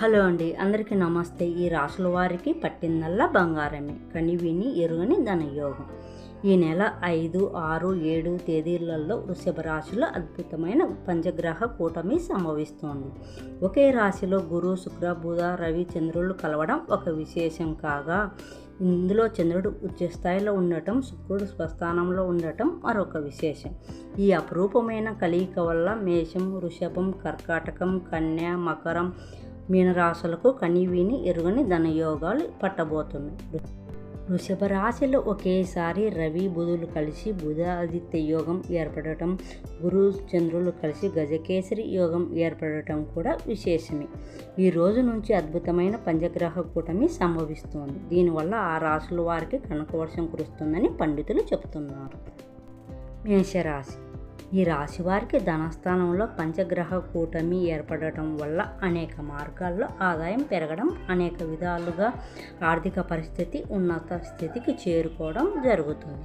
Hello అండి అందరికీ నమస్తే. ఈ రాసుల వారికి పట్టిందల్లా బంగారమే కని విని ఎరుగని ధనయోగం. ఈ నెల ఐదు ఆరు ఏడు తేదీలలో వృషభ రాశిలో అద్భుతమైన పంచగ్రహ కూటమి సంభవిస్తోంది. ఒకే రాశిలో గురు శుక్ర బుధ రవి చంద్రులు కలవడం ఒక విశేషం కాగా ఇందులో చంద్రుడు ఉచ్చస్థాయిలో ఉండటం శుక్రుడు స్వస్థానంలో ఉండటం మరొక విశేషం. ఈ అపురూపమైన కలయిక వల్ల మేషం వృషభం కర్కాటకం కన్య మకరం మీనరాశులకు కనివిని ఎరుగని ధనయోగాలు పట్టబోతున్నాయి. వృషభ రాశిలో ఒకేసారి రవి బుధులు కలిసి బుధాదిత్య యోగం ఏర్పడటం గురు చంద్రులు కలిసి గజకేసరి యోగం ఏర్పడటం కూడా విశేషమే. ఈ రోజు నుంచి అద్భుతమైన పంచగ్రహ కూటమి సంభవిస్తోంది. దీనివల్ల ఆ రాశుల వారికి కనకవర్షం కురుస్తుందని పండితులు చెబుతున్నారు. మేషరాశి ఈ రాశి వారికి ధనస్థానంలో పంచగ్రహ కూటమి ఏర్పడటం వల్ల అనేక మార్గాల్లో ఆదాయం పెరగడం అనేక విధాలుగా ఆర్థిక పరిస్థితి ఉన్నత స్థితికి చేరుకోవడం జరుగుతుంది.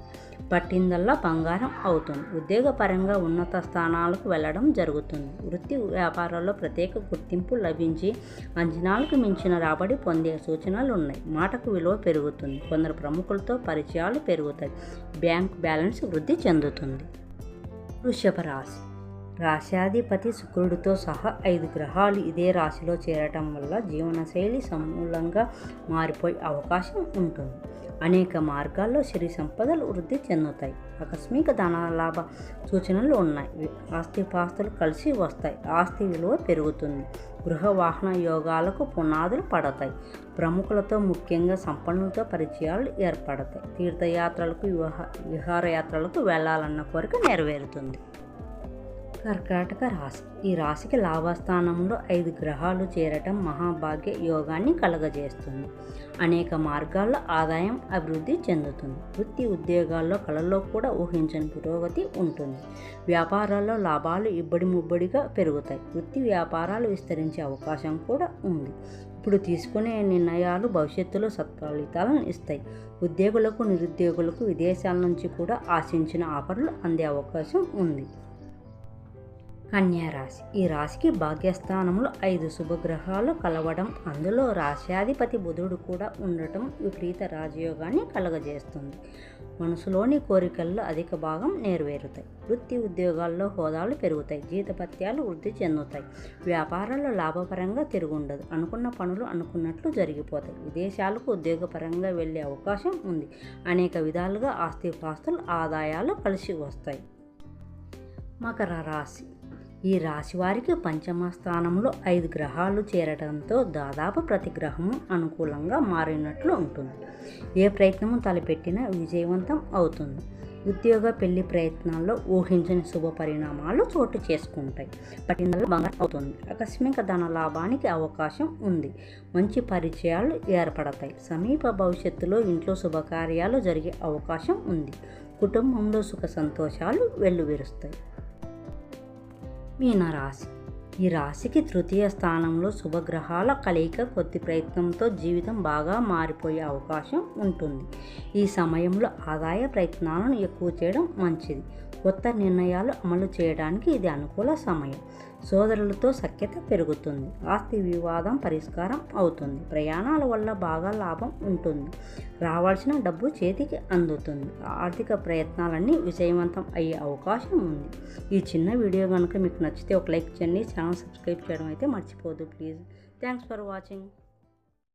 పట్టిందల్లా బంగారం అవుతుంది. ఉద్యోగపరంగా ఉన్నత స్థానాలకు వెళ్ళడం జరుగుతుంది. వృత్తి వ్యాపారాల్లో ప్రత్యేక గుర్తింపు లభించి అంచనాలకు మించిన రాబడి పొందే సూచనలు ఉన్నాయి. మాటకు విలువ పెరుగుతుంది. కొందరు ప్రముఖులతో పరిచయాలు పెరుగుతాయి. బ్యాంక్ బ్యాలెన్స్ వృద్ధి చెందుతుంది. వృషభ రాశి రాశాధిపతి శుక్రుడితో సహా ఐదు గ్రహాలు ఇదే రాశిలో చేరటం వల్ల జీవనశైలి సమూలంగా మారిపోయే అవకాశం ఉంటుంది. అనేక మార్గాల్లో శరీర సంపదలు వృద్ధి చెందుతాయి. ఆకస్మిక ధనలాభ సూచనలు ఉన్నాయి. ఆస్తిపాస్తులు కలిసి వస్తాయి. ఆస్తి విలువ పెరుగుతుంది. గృహ వాహన యోగాలకు పునాదులు పడతాయి. ప్రముఖులతో ముఖ్యంగా సంపన్నులతో పరిచయాలు ఏర్పడతాయి. తీర్థయాత్రలకు వివాహ విహారయాత్రలకు వెళ్ళాలన్న కోరిక నెరవేరుతుంది. కర్కాటక రాశి. ఈ రాశికి లాభస్థానంలో ఐదు గ్రహాలు చేరటం మహాభాగ్య యోగాన్ని కలగజేస్తుంది. అనేక మార్గాల్లో ఆదాయం అభివృద్ధి చెందుతుంది. వృత్తి ఉద్యోగాల్లో కళల్లో కూడా ఊహించని పురోగతి ఉంటుంది. వ్యాపారాల్లో లాభాలు ఇబ్బడి ముబ్బడిగా పెరుగుతాయి. వృత్తి వ్యాపారాలు విస్తరించే అవకాశం కూడా ఉంది. ఇప్పుడు తీసుకునే నిర్ణయాలు భవిష్యత్తులో సత్ఫలితాలను ఇస్తాయి. ఉద్యోగులకు నిరుద్యోగులకు విదేశాల నుంచి కూడా ఆశించిన ఆఫర్లు అందే అవకాశం ఉంది. కన్యారాశి. ఈ రాశికి భాగ్యస్థానంలో ఐదు శుభగ్రహాలు కలవడం అందులో రాశ్యాధిపతి బుధుడు కూడా ఉండటం విపరీత రాజయోగాన్ని కలగజేస్తుంది. మనసులోని కోరికల్లో అధిక భాగం నెరవేరుతాయి. వృత్తి ఉద్యోగాల్లో హోదాలు పెరుగుతాయి జీతపత్యాలు వృద్ధి చెందుతాయి. వ్యాపారాల్లో లాభపరంగా తిరుగుండదు. అనుకున్న పనులు అనుకున్నట్లు జరిగిపోతాయి. విదేశాలకు ఉద్యోగపరంగా వెళ్ళే అవకాశం ఉంది. అనేక విధాలుగా ఆస్తిపాస్తులు ఆదాయాలు కలిసి వస్తాయి. మకర రాశి. ఈ రాశి వారికి పంచమ స్థానంలో ఐదు గ్రహాలు చేరడంతో దాదాపు ప్రతి గ్రహము అనుకూలంగా మారినట్లు ఉంటుంది. ఏ ప్రయత్నము తలపెట్టినా విజయవంతం అవుతుంది. ఉద్యోగ పెళ్ళి ప్రయత్నాల్లో ఊహించని శుభ పరిణామాలు చోటు చేసుకుంటాయి. పట్టిందల బంగారం అవుతుంది. ఆకస్మిక ధన లాభానికి అవకాశం ఉంది. మంచి పరిచయాలు ఏర్పడతాయి. సమీప భవిష్యత్తులో ఇంట్లో శుభకార్యాలు జరిగే అవకాశం ఉంది. కుటుంబంలో సుఖ సంతోషాలు వెల్లువిరుస్తాయి. మీనరాశి ఈ రాశికి తృతీయ స్థానంలో శుభగ్రహాల కలయిక కొద్ది ప్రయత్నంతో జీవితం బాగా మారిపోయే అవకాశం ఉంటుంది. ఈ సమయంలో ఆదాయ ప్రయత్నాలను ఎక్కువ చేయడం మంచిది. కొత్త నిర్ణయాలు అమలు చేయడానికి ఇది అనుకూల సమయం. సోదరులతో సఖ్యత పెరుగుతుంది. ఆస్తి వివాదం పరిష్కారం అవుతుంది. ప్రయాణాల వల్ల బాగా లాభం ఉంటుంది. రావాల్సిన డబ్బు చేతికి అందుతుంది. ఆర్థిక ప్రయత్నాలన్నీ విజయవంతం అయ్యే అవకాశం ఉంది. ఈ చిన్న వీడియో కనుక మీకు నచ్చితే ఒక లైక్ చేయండి. ఛానల్ సబ్స్క్రైబ్ చేయడం అయితే మర్చిపోదు ప్లీజ్. Thanks for watching.